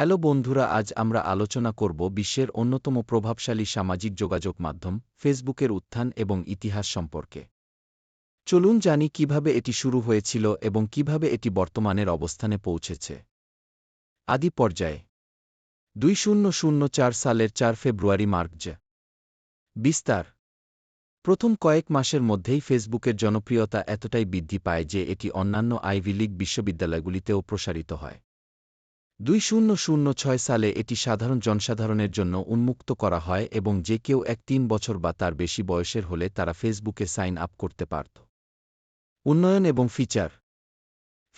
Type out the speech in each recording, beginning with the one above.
Hello বন্ধুরা, আজ আমরা আলোচনা করব বিশ্বের অন্যতম প্রভাবশালী সামাজিক যোগাযোগ মাধ্যম, ফেসবুকের উত্থান এবং ইতিহাস সম্পর্কে। চলুন জানি কীভাবে এটি শুরু হয়েছিল এবং কীভাবে এটি বর্তমানের অবস্থানে পৌঁছেছে। আদি পর্যায়ে। দুই শূন্য শূন্য চার সালের চার ফেব্রুয়ারি মার্কজ বিস্তার। প্রথম কয়েক মাসের মধ্যেই ফেসবুকের জনপ্রিয়তা এতটাই বৃদ্ধি পায় যে এটি অন্যান্য আইভি লীগ বিশ্ববিদ্যালয়গুলিতেও প্রসারিত হয়। দুই সালে এটি সাধারণ জনসাধারণের জন্য উন্মুক্ত করা হয় এবং যে কেউ এক তিন বছর বা তার বেশি বয়সের হলে তারা ফেসবুকে সাইন আপ করতে পারত। উন্নয়ন এবং ফিচার।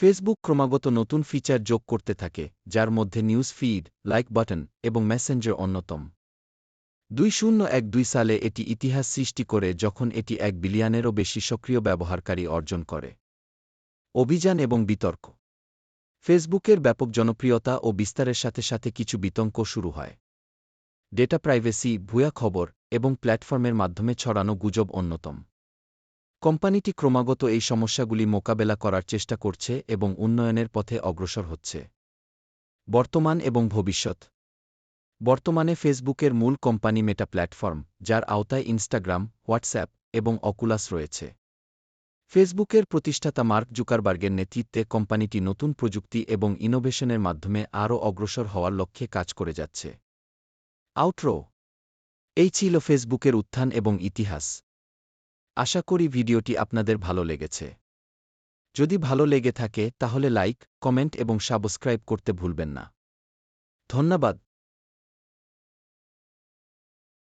ফেসবুক ক্রমাগত নতুন ফিচার যোগ করতে থাকে, যার মধ্যে নিউজ ফিড, লাইক বাটন এবং মেসেঞ্জার অন্যতম। দুই শূন্য এক দুই সালে এটি ইতিহাস সৃষ্টি করে যখন এটি এক বিলিয়নেরও বেশি সক্রিয় ব্যবহারকারী অর্জন করে। অভিযান এবং বিতর্ক। ফেসবুকের ব্যাপক জনপ্রিয়তা ও বিস্তারের সাথে সাথে কিছু বিতঙ্ক শুরু হয়। ডেটা প্রাইভেসি, ভুয়া খবর এবং প্ল্যাটফর্মের মাধ্যমে ছড়ানো গুজব অন্যতম। কোম্পানিটি ক্রমাগত এই সমস্যাগুলি মোকাবেলা করার চেষ্টা করছে এবং উন্নয়নের পথে অগ্রসর হচ্ছে। বর্তমান এবং ভবিষ্যৎ। বর্তমানে ফেসবুকের মূল কোম্পানি মেটা প্ল্যাটফর্ম, যার আওতায় ইনস্টাগ্রাম, হোয়াটসঅ্যাপ এবং অকুলাস রয়েছে। ফেসবুকের প্রতিষ্ঠাতা মার্ক জুকারবার্গের নেতৃত্বে কোম্পানিটি নতুন প্রযুক্তি এবং ইনোভেশনের মাধ্যমে আরও অগ্রসর হওয়ার লক্ষ্যে কাজ করে যাচ্ছে। আউটরো। এই ছিল ফেসবুকের উত্থান এবং ইতিহাস। আশা করি ভিডিওটি আপনাদের ভালো লেগেছে। যদি ভালো লেগে থাকে, তাহলে লাইক, কমেন্ট এবং সাবস্ক্রাইব করতে ভুলবেন না। ধন্যবাদ।